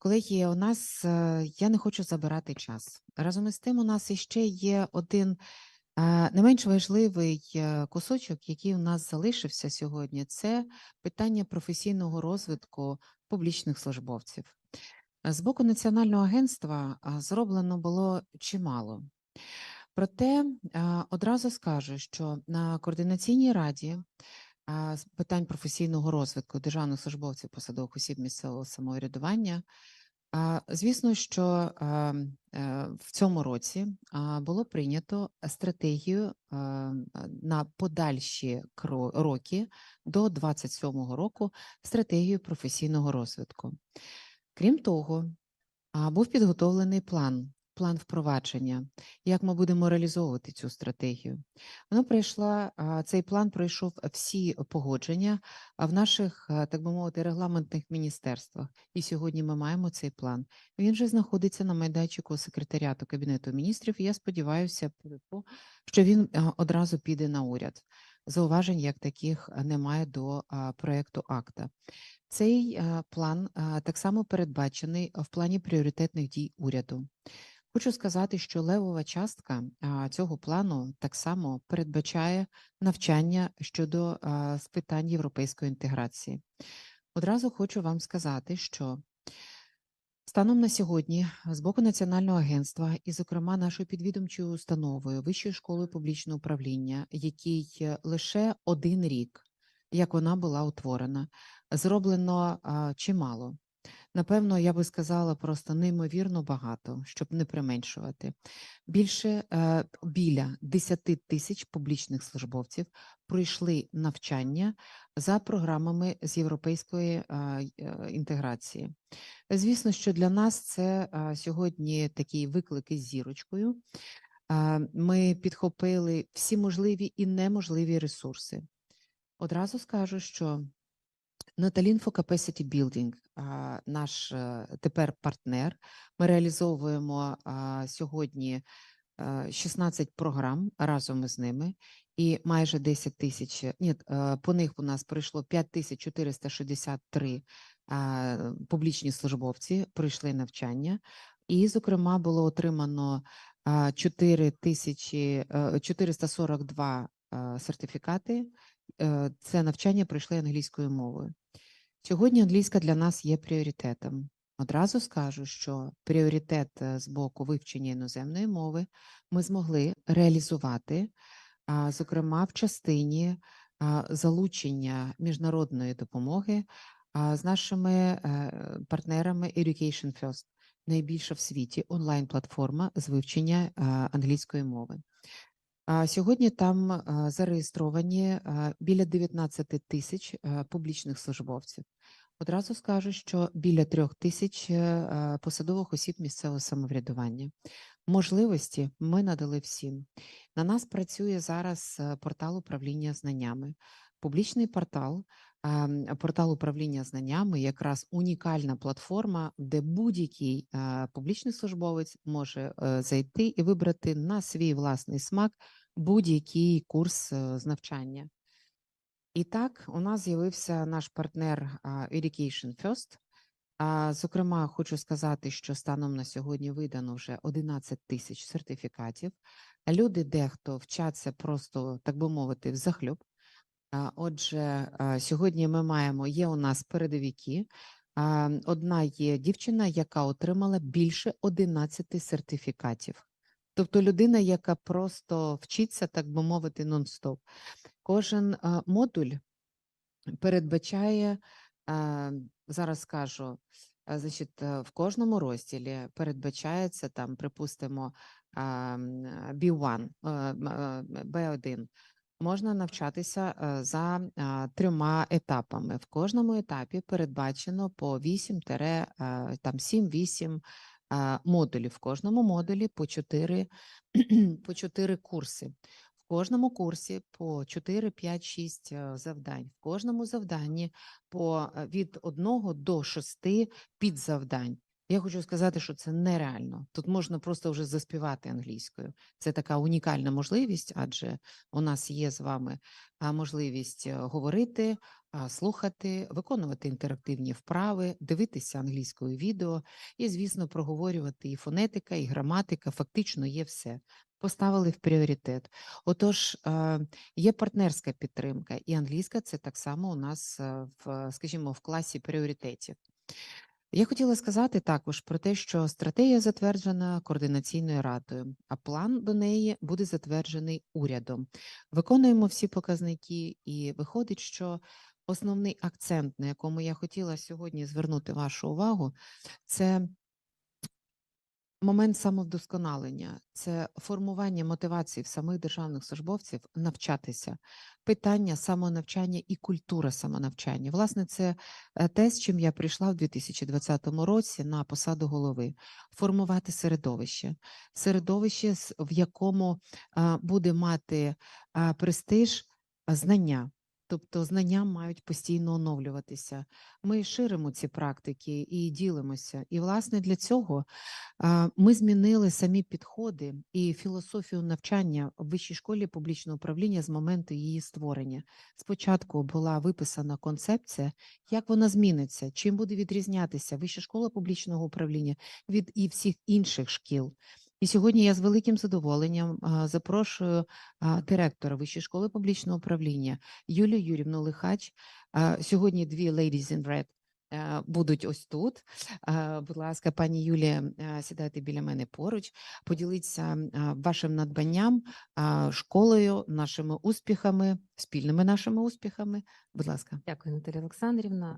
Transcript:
Колеги, у нас е, я не хочу забирати час. Разом із тим, у нас іще є один е, не менш важливий е, кусочок, який у нас залишився сьогодні. Це питання професійного розвитку публічних службовців. З боку Національного агентства зроблено було чимало. Проте одразу скажу, що на координаційній раді з питань професійного розвитку державних службовців посадових осіб місцевого самоврядування. Звісно, що е, в цьому році було прийнято стратегію на подальші роки до 27-го року стратегію професійного розвитку. Крім того, був підготовлений план, план впровадження, як ми будемо реалізовувати цю стратегію. Воно пройшла, а, цей план пройшов всі погодження в наших, так би мовити, регламентних міністерствах. І сьогодні ми маємо цей план. Він вже знаходиться на майданчику секретаріату Кабінету міністрів. Я сподіваюся, що він одразу піде на уряд. Зауважень як таких немає до проекту акта. Цей план так само передбачений в плані пріоритетних дій уряду. Хочу сказати, що левова частка цього плану так само передбачає навчання щодо з питань європейської інтеграції. Одразу хочу вам сказати, що станом на сьогодні з боку Національного агентства і, зокрема, нашою підвідомчою установою Вищою школою публічного управління, який лише один рік, як вона була утворена, зроблено чимало. Напевно, я би сказала просто неймовірно багато, щоб не применшувати. Більше е, біля 10 тисяч публічних службовців пройшли навчання за програмами з європейської е, інтеграції. Звісно, що для нас це сьогодні такий виклик із зірочкою. Е, Ми підхопили всі можливі і неможливі ресурси. Одразу скажу, що Наталін for Capacity Building, наш е, тепер партнер. Ми реалізовуємо сьогодні е, 16 програм разом із ними, і майже 10 тисяч. Ні, е, по них у нас пройшло 5463 а, публічні службовці пройшли навчання, і, зокрема, було отримано а, 4 тисячі е, 442 е, сертифікати. Е, Це навчання пройшли англійською мовою. Сьогодні англійська для нас є пріоритетом. Одразу скажу, що пріоритет е, з боку вивчення іноземної мови ми змогли реалізувати, зокрема, в частині залучення міжнародної допомоги з нашими е, партнерами Education First, найбільша в світі онлайн-платформа з вивчення англійської мови. Сьогодні там зареєстровані біля 19 тисяч публічних службовців. Одразу скажу, що біля трьох тисяч е, е, посадових осіб місцевого самоврядування. Можливості ми надали всім. На нас працює зараз е, портал управління знаннями. Публічний портал, портал управління знаннями якраз унікальна платформа, де будь-який публічний службовець може е, зайти і вибрати на свій власний смак будь-який курс е, з навчання. І так, у нас з'явився наш партнер Education First. Зокрема, хочу сказати, що станом на сьогодні видано вже 11 тисяч сертифікатів. Люди дехто вчаться просто, так би мовити, взахльоб. Отже, сьогодні ми маємо, є у нас передовики. Одна є дівчина, яка отримала більше 11 сертифікатів. Тобто людина, яка просто вчиться, так би мовити, нон-стоп. Кожен модуль передбачає, зараз скажу, значить, е, в кожному розділі передбачається там, припустимо, а, м, а, B1, е, м, е, B1. Можна навчатися е, за трьома етапами. В кожному етапі передбачено по 8 е, там 7-8 модулів. В кожному модулі по 4, по 4 курси. В кожному курсі по 4, 5, 6 е, завдань. В кожному завданні по е, від 1 до 6 підзавдань. Я хочу сказати, що це нереально. Тут можна просто вже заспівати англійською. Це така унікальна можливість, адже у нас є з вами можливість е, говорити, слухати, виконувати інтерактивні вправи, дивитися англійською відео і, звісно, проговорювати і фонетика, і граматика. Фактично є все. Поставили в пріоритет. Отож, є партнерська підтримка, і англійська це так само у нас е, в, скажімо, в класі пріоритетів. Я хотіла сказати також про те, що стратегія затверджена координаційною радою, а план до неї буде затверджений урядом. Виконуємо всі показники, і виходить, що основний акцент, на якому я хотіла сьогодні звернути вашу увагу, це момент самовдосконалення, це формування мотивації в самих державних службовців навчатися, питання самонавчання і культура самонавчання. Власне, це е, те, з чим я прийшла в 2020 році на посаду голови. Формувати середовище, середовище, в якому буде мати престиж знання. Тобто знання мають постійно оновлюватися. Ми ширимо ці практики і ділимося. І, власне, для цього ми змінили самі підходи і філософію навчання в вищій школі публічного управління з моменту її створення. Спочатку була виписана концепція, як вона зміниться, чим буде відрізнятися вища школа публічного управління від і всіх інших шкіл. І сьогодні я з великим задоволенням запрошую директора Вищої школи публічного управління Юлію Юрівну Лихач. Сьогодні дві ladies in red будуть ось тут. Будь ласка, пані Юлія, сідайте біля мене поруч, поділіться вашим надбанням, школою, нашими успіхами, спільними нашими успіхами. Будь ласка. Дякую, Наталя Олександрівна.